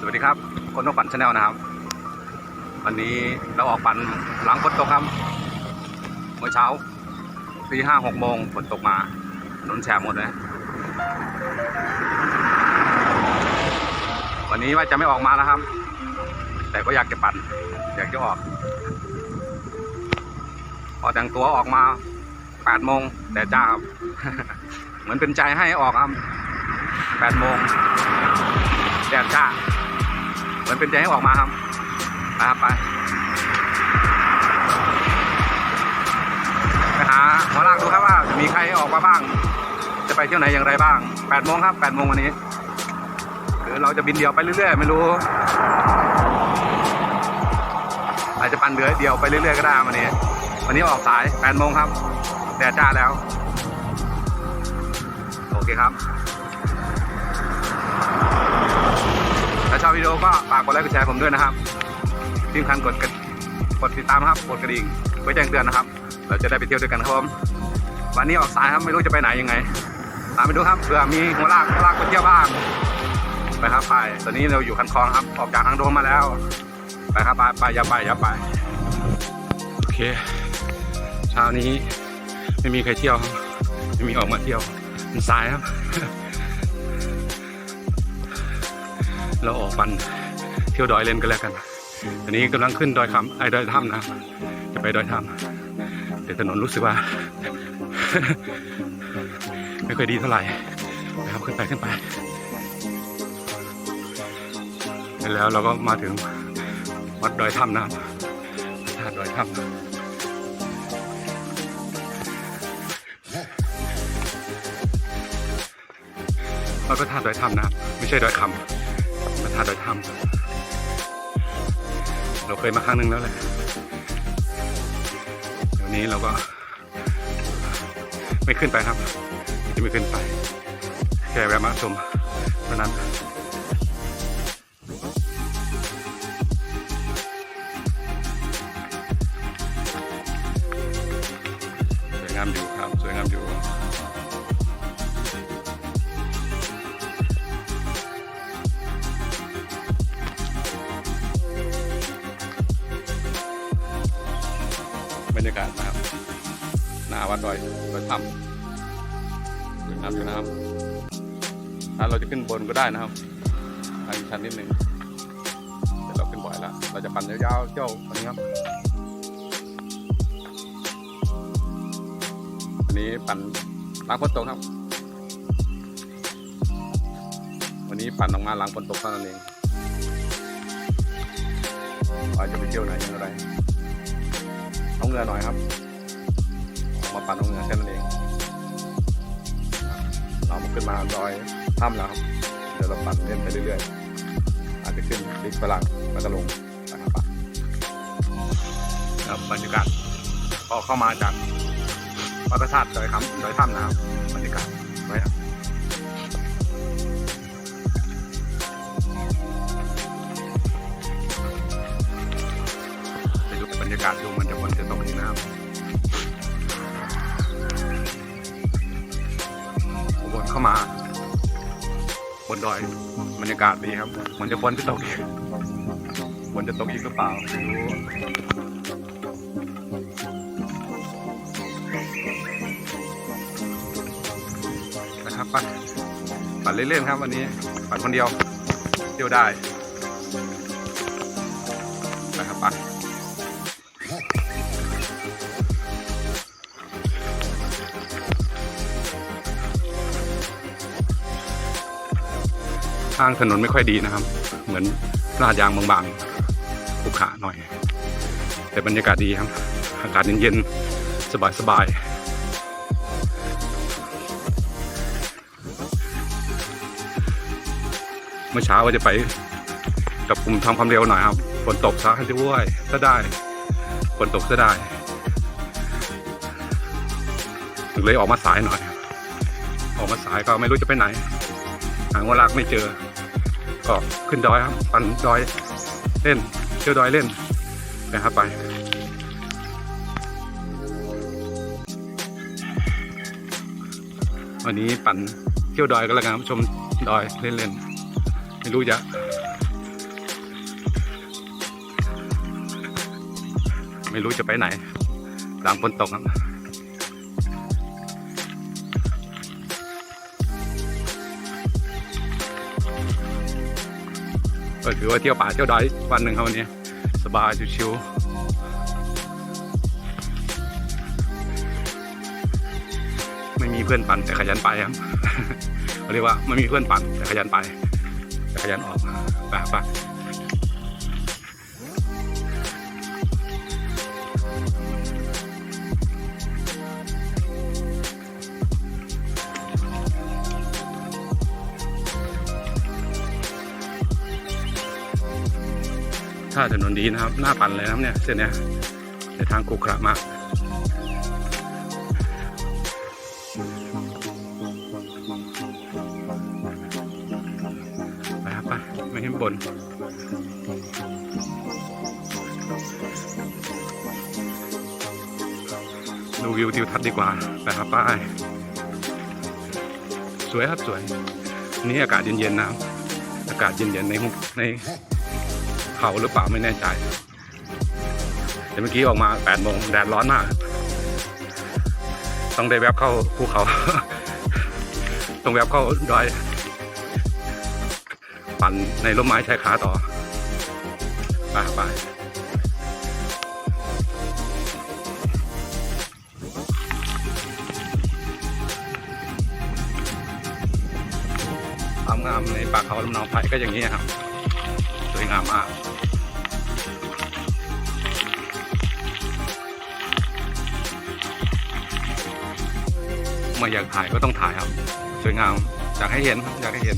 สวัสดีครับ คนนกปั่นชาแนลนะครับ วันนี้เราออกปั่นหลังฝนตกครับ เมื่อเช้าตีห้าหกโมงฝนตกมาถนนแฉะหมดเลย วันนี้ว่าจะไม่ออกมาแล้วครับ แต่ก็อยากจะปั่น อยากจะออก พอแต่งตัวออกมาแปดโมงแต่จ้าครับ เหมือนเป็นใจให้ออกครับแปดโมงแดดจ้า มือนเป็นใจให้ออกมาครับไปครับไปไปหาหมอลากดูครับว่ามีใครออกมาบ้าง จะไปเที่ยวไหนอย่างไรบ้าง8โมงครับ8โมงวันนี้คือเราจะบินเดียวไปเรื่อยๆ ไม่รู้ อาจจะปั่นเรือเดียวไปเรื่อยๆก็ได้วันนี้ วันนี้ออกสาย8โมงครับแดดจ้าแล้ว โอเคครับ วิดีโอก็ฝากกดไลค์กดแชร์ผมด้วยนะครับที่สำคัญกดกระกดติดตามนะครับกดกระดิ่งไว้แจ้งเตือนนะครับ เราจะได้ไปเที่ยวด้วยกันครับผมวันนี้ออกสายครับไม่รู้จะไปไหนยังไง ตามไปดูครับเผื่อมีหัวลากหัวลากไปเที่ยวบ้างไปครับไปตอนนี้เราอยู่คันคลองครับ ออกจากทางโดมมาแล้ว ไปครับไปไปอย่าไปอย่าไปโอเคเช้านี้ไม่มีใครเที่ยว ไม่มีออกมาเที่ยวมันสายครับ เราออกมันเที่ยวดอยเล่นกันแล้วกันอันนี้กำลังขึ้นดอยคำไอ้ดอยถ้ำนะจะไปดอยถ้ำแต่ถนนรู้สึกว่า ไม่ค่อยดีเท่าไหร่นะครับขึ้นไปขึ้นไปแล้วเราก็มาถึงวัดดอยถ้ำนะครับธาตุดอยถ้ำวัดพระธาดอยถ้ำนะ ไม่ใช่ดอยคำาดอยถ้ำเราเคยมาครั้งหนึ่งแล้วแหละเดี๋ยวนี้เราก็ไม่ขึ้นไปครับจะไม่ขึ้นไป แค่แวะมาชมเท่านั้นสวยงามอยู่ ดอยถ้ำสวยงามอยู่นะครับถ้าเราจะขึ้นบนก็ได้นะครับทางชันนิดหนึ่งแต่เราขึ้นบ่อยแล้ว เราจะปั่นยาวๆเจ้าวันนี้ครับวันนี้ปั่นล้างฝนตกครับ วันนี้ปั่นออกมาหลังฝนตกเท่านั้นเองว่าจะไปเที่ยวไหนอย่างไร เอาเงือหน่อยครับ มาปั่นเอาเงือแค่นั้นเองเรามาขึ้นมาดอยถ้ำแล้วครับเดี๋ยวเราปั่นเล่นไปเรื่อยๆอาจจะขึ้นดิกฝรั่งแล้วก็ลงนะครับป่ะครับบรรยากาศพอเข้ามาจากวัดพระธาตุดอยคำดอยถ้ำนะครับบรรยากาศไว้ครับไปดูบรรยากาศดูมันจะฝนจะตกนี่นะครับ เข้ามา บนดอยบรรยากาศดีครับเหมือนจะฝนจะตกอีกฝนจะตกอีกหรือเปล่าไม่รู้นะครับปั่นปั่นเล่นๆครับ วันนี้ปั่นคนเดียวเที่ยวได้ ทางถนนไม่ค่อยดีนะครับ เหมือนลาดยางบางๆขุขระหน่อย แต่บรรยากาศดีครับ อากาศเย็นๆ สบายๆเมื่อเช้าก็จะไปกับกลุ่มทำความเร็วหน่อยครับฝนตกซะให้ด้วยถ้าได้ฝนตกซะได้เลยออกมาสายหน่อย ออกมาสายก็ไม่รู้จะไปไหน หางวลากไม่เจอ็ขึ้นดอยครับปันดอยเล่นเที่ยวดอยเล่นนะครับไปวันนี้ปั่นเที่ยวดอยก็แล้วกันครับชมดอยเล่นๆไม่รู้จะไม่รู้จะไปไหนหลังฝนตกครับ ก็ถือว่าเที่ยวป่าเที่ยวดอยวันหนึ่งครับวันนี้ สบายชิวๆไม่มีเพื่อนปั่นแต่ขยันไปครับเขาเรียกว่าไม่มีเพื่อนปั่นแต่ขยันไปแต่ขยันออกไปไป ถ้าถนนดีนะครับ หน้าปั่นเลยนะครับเนี่ยเส้นเนี้ยในทางขรุขระมากไปครับไปไม่ให้บนดูวิวทิวทัศน์ดีกว่าไปครับไปสวยครับสวยนี่อากาศเย็นๆนะครับอากาศเย็นๆในหุบใน เขาหรือเปล่าไม่แน่ใจแต่เมื่อกี้ออกมา8โมงแดดร้อนมาก ต้องได้แวบเข้าภูเขา ต้องแวบเข้าดอย ปั่นในร่มไม้ชายคาต่อไปไปความงามในป่าเขาลำเนาไผ่ก็อย่างนี้ครับ สวยงามมาก มาอยากถ่ายก็ต้องถ่ายครับ สวยงามอยากให้เห็นอยากให้เห็น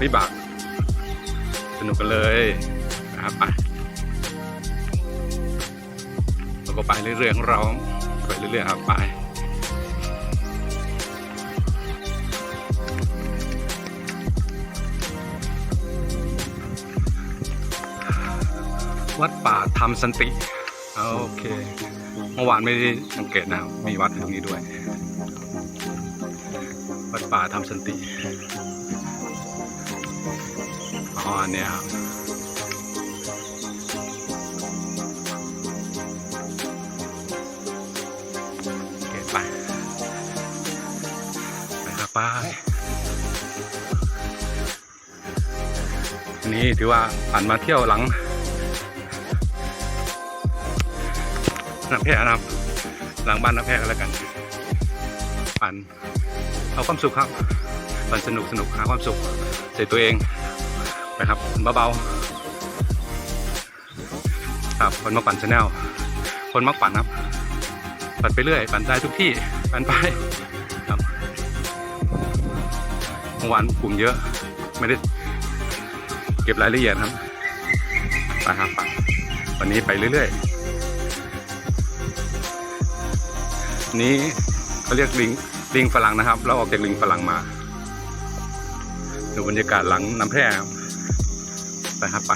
พี่บาก สนุกกันเลยนะครับไปเราก็ไปเรื่อยๆของเราไปเรื่อยๆครับไปวัดป่าธรรมสันติ โอเค เมื่อวานไม่ได้สังเกตนะมีวัดตรงนี้ด้วย วัดป่าธรรมสันติ อ๋ออันเนี่ยครับโอเคไปไปครับไปนนี้ถือว่าผ่านมาเที่ยวหลังน้ำแพร่นะครับหลังบ้านน้ำแพร่กันแล้วกันปั่นเอาความสุขครับปั่นสนุกสนุกหาความสุขใส่ตัวเอง ไปครับเบาๆครับคนมาปั่นชาแนลคนมักปั่นครับ ปั่นไปเรื่อย ปั่นได้ทุกที่ ปั่นไปครับเมื่อวานกลุ่มเยอะ ไม่ได้เก็บรายละเอียดครับไปครับปั่นวันนี้ไปเรื่อยๆ นี้เขาเรียกลิงลิงฝรั่งนะครับ เราออกจากลิงฝรั่งมา ดูบรรยากาศหลังน้ำแพร่ครับ ไปครับไป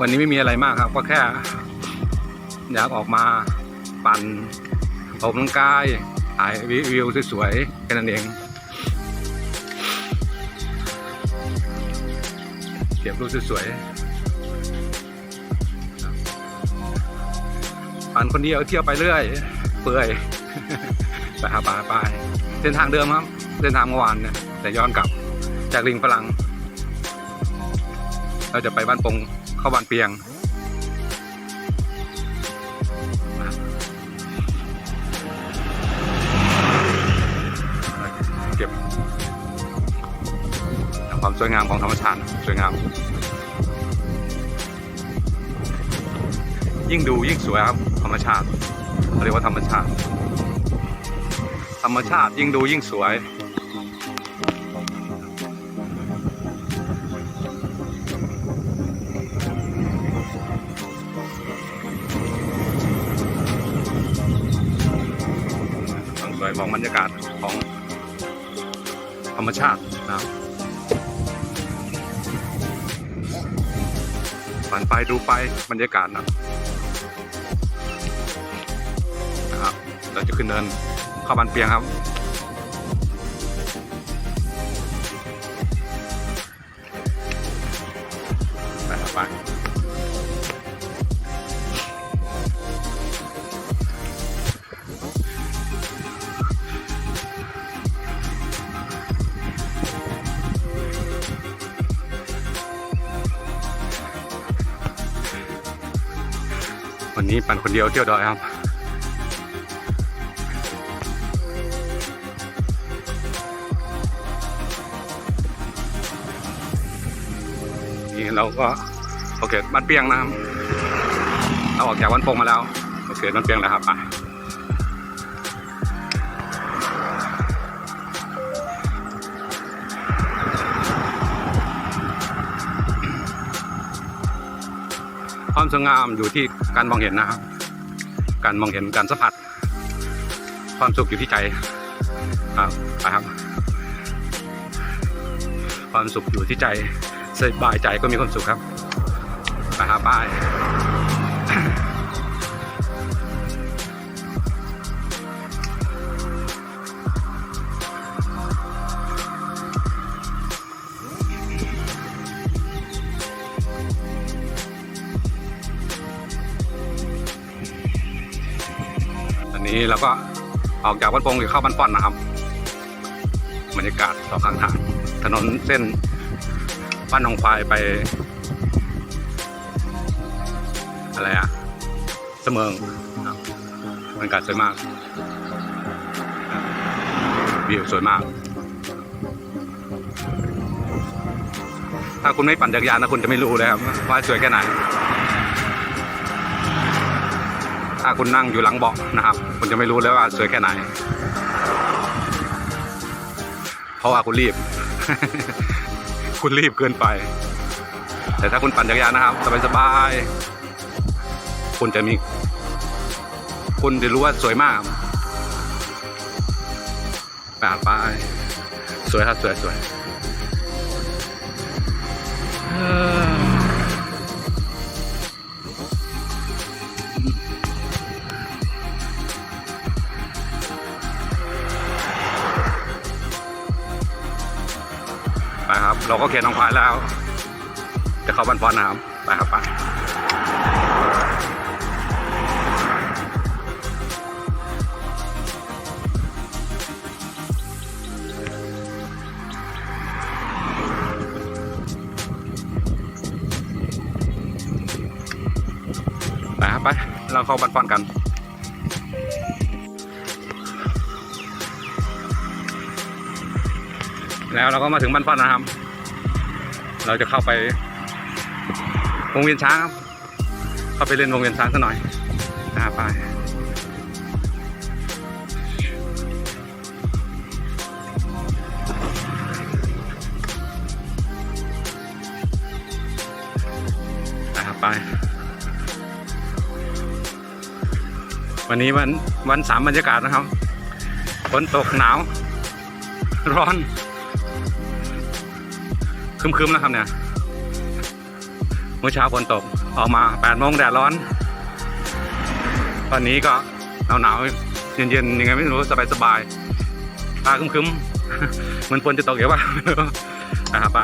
วันนี้ไม่มีอะไรมากครับ ก็แค่ อยากออกมาปั่นออกกำลังกายถ่ายวิวสวยๆแค่นั้นเอง เก็บรูปสวยๆปั่นคนเดียวเที่ยวไปเรื่อย เปื่อย ไปหาป่าไปเส้นทางเดิมครับ เส้นทางเมื่อวานเนี่ยแต่ย้อนกลับจากลิงฝรั่งเราจะไปบ้านปงเข้าบ้านเปียงเก็บความสวยงามของธรรมชาติสวยงาม ยิ่งดูยิ่งสวยครับธรรมชาติเรียกว่าธรรมชาติ ธรรมชาติยิ่งดูยิ่งสวย ความสวยของบรรยากาศของธรรมชาตินะครับผ่านไปดูไปบรรยากาศนะนะครับ เราจะขึ้นเดิน ข้าบ้านเปียงครับ ไปครับไปวันนี้ปั่นคนเดียวเที่ยวดอยครับ นี่เราก็โอเคบ้านเปียงนะครับเราออกจากวันโป่งมาแล้วโอเคบ้านเปียงแล้วครับไปความสวยงามอยู่ที่การมองเห็นนะครับ การมองเห็นการสัมผัส ความสุขอยู่ที่ใจครับไปครับ ความสุขอยู่ที่ใจ สบายใจก็มีความสุขครับไปหาป้ายอันนี้เราก็ออกจากวัดโป่งหรือเข้าบ้านป้อนนะครับบรรยากาศสองข้างทางถนนเส้น บ้านหนองควายไป อะไรอะเสมิงครับบรรยากาศสวยมากวิวสวยมาก ถ้าคุณไม่ปั่นจักรยานนะคุณจะไม่รู้เลยครับว่าสวยแค่ไหน ถ้าคุณนั่งอยู่หลังเบาะนะครับ คุณจะไม่รู้เลยว่าสวยแค่ไหน เพราะว่าคุณรีบ คุณรีบเกินไป แต่ถ้าคุณปั่นจักรยานนะครับ สบายๆคุณจะมี คุณจะรู้ว่าสวยมากไปไปสวยครับสวยสวย เราก็เขียนน้องควายแล้ว จะเข้าบ้านปอนนะครับไปครับไปไปครับไป เราเข้าบ้านปอนกันแล้วเราก็มาถึงบ้านปอนนะครับ เราจะเข้าไปวงเวียนช้างครับ เข้าไปเล่นวงเวียนช้างสักหน่อยนะไปนะครับไป วันนี้วันวันสามบรรยากาศนะครับฝนตกหนาว ร้อน ครึมๆนะครับเนี่ยเมื่อเช้าฝนตกออกมา8โมงแดดร้อน ตอนนี้ก็หนาวหนาวๆเย็นๆยังไงไม่รู้สบายๆฟ้าครึมๆเหมือนฝนจะตกเดี๋ยวว่านะครับไป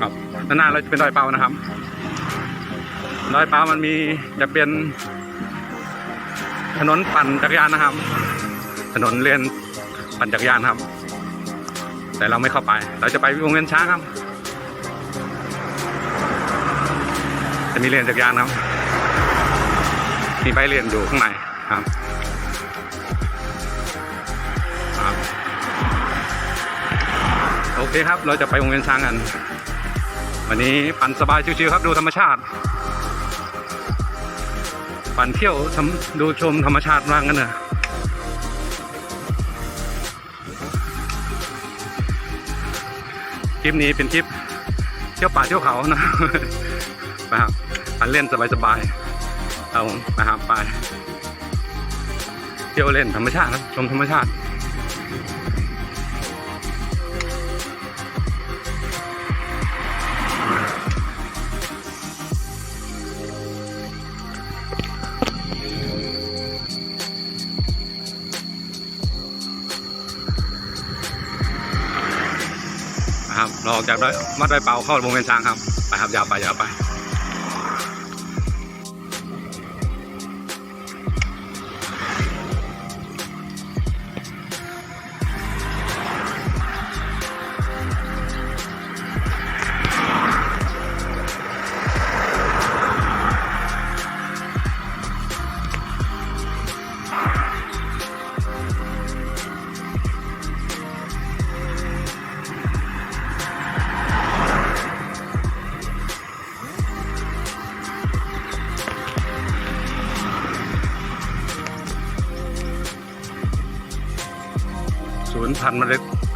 ครับด้านหน้าเราจะเป็นดอยเปานะครับดอยเปามันมีจะเป็นถนนปั่นจักรยานนะครับ ถนนเลียน ปั่นจักรยานครับ แต่เราไม่เข้าไป เราจะไปวงเวียนช้างครับ จะมีเรียนจักรยานครับมีใบเรียนอยู่ข้างในครับโอเคครับ เราจะไปวงเวียนช้างกัน วันนี้ปั่นสบายชิวๆครับดูธรรมชาติ ปั่นเที่ยวดูชมธรรมชาติบ้างกันเนอะ ลิปนี้เป็นคลิปเที่ยวป่าเที่ยวเขานะนะครับอันเล่นสบายๆเอานะครับไปเที่ยวเล่นธรรมชาตินะชมธรรมชาติ จากรับเราออกจากวัดไร่เปาเข้าวงเวียนช้างครับ ไปครับยาวไปยาวไป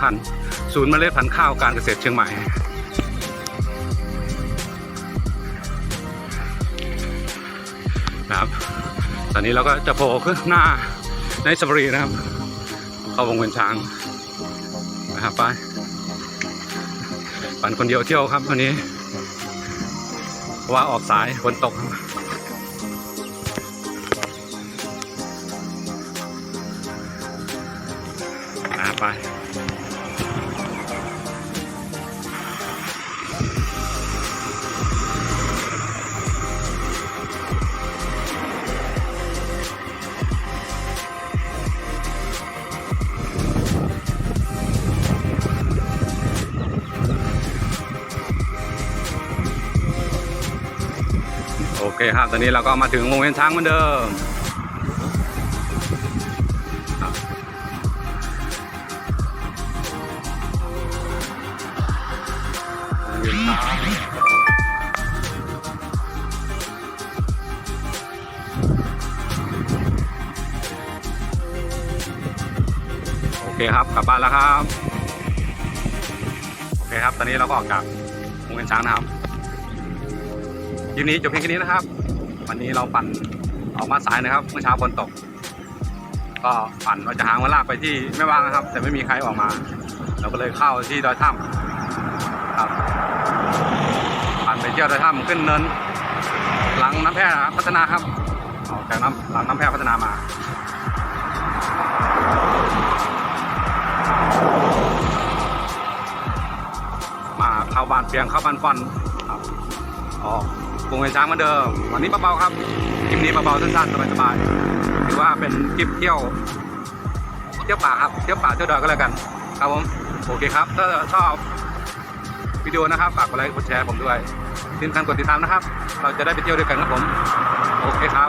พันธุ์ศูนย์เมล็ดพันธุ์ข้าวการเกษตรเชียงใหม่ นะครับ ตอนนี้เราก็จะโผล่ขึ้นหน้าในสบรีนะครับ เข้าวงเวียนช้างนะครับไปปั่นคนเดียวเที่ยวครับวันนี้ว่าออกสายฝนตกครับ เคครับ ตอนนี้เราก็มาถึงวงเวียนช้างเหมือนเดิมโอเคครับ กลับบ้านแล้วครับ โอเคครับ ตอนนี้เราก็ออกจากวงเวียนช้างนะครับ คลิปนี้จบเพียงแค่นี้นะครับ วันนี้เราปั่นออกมาสายนะครับเมื่อเช้าฝนตก ก็ปั่นว่าจะหางวันลากไปที่แม่วางนะครับ แต่ไม่มีใครออกมา เราก็เลยเข้าที่ดอยถ้ำครับปั่นไปเที่ยวดอยถ้ำขึ้นเนินหลังน้ำแพร่พัฒนาครับออกจากน้ำหลังน้ำแพร่พัฒนามามาเข้าบ้านเปียงเข้าบ้านฟอนครับออก วงเวียนช้างเหมือนเดิม วันนี้เบาๆครับคลิปนี้เบาๆสั้นๆสบายๆถือว่าเป็นคลิปเที่ยว เที่ยวป่าครับเที่ยวป่าเที่ยวดอยก็แล้วกัน ครับผมโอเคครับ ถ้าชอบวิดีโอนะครับฝากกดไลค์กดแชร์ผมด้วยที่สำคัญกดติดตามนะครับ เราจะได้ไปเที่ยวด้วยกันครับผม โอเคครับ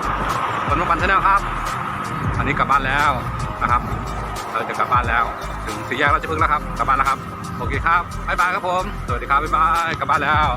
คนมาปันชาแนลครับอันนี้กลับบ้านแล้วนะครับ เราจะกลับบ้านแล้ว ถึงสี่แยกราชพฤกษ์แล้วครับ กลับบ้านแล้วครับ โอเคครับบ๊ายบายครับผม สวัสดีครับบ๊ายบาย กลับบ้านแล้ว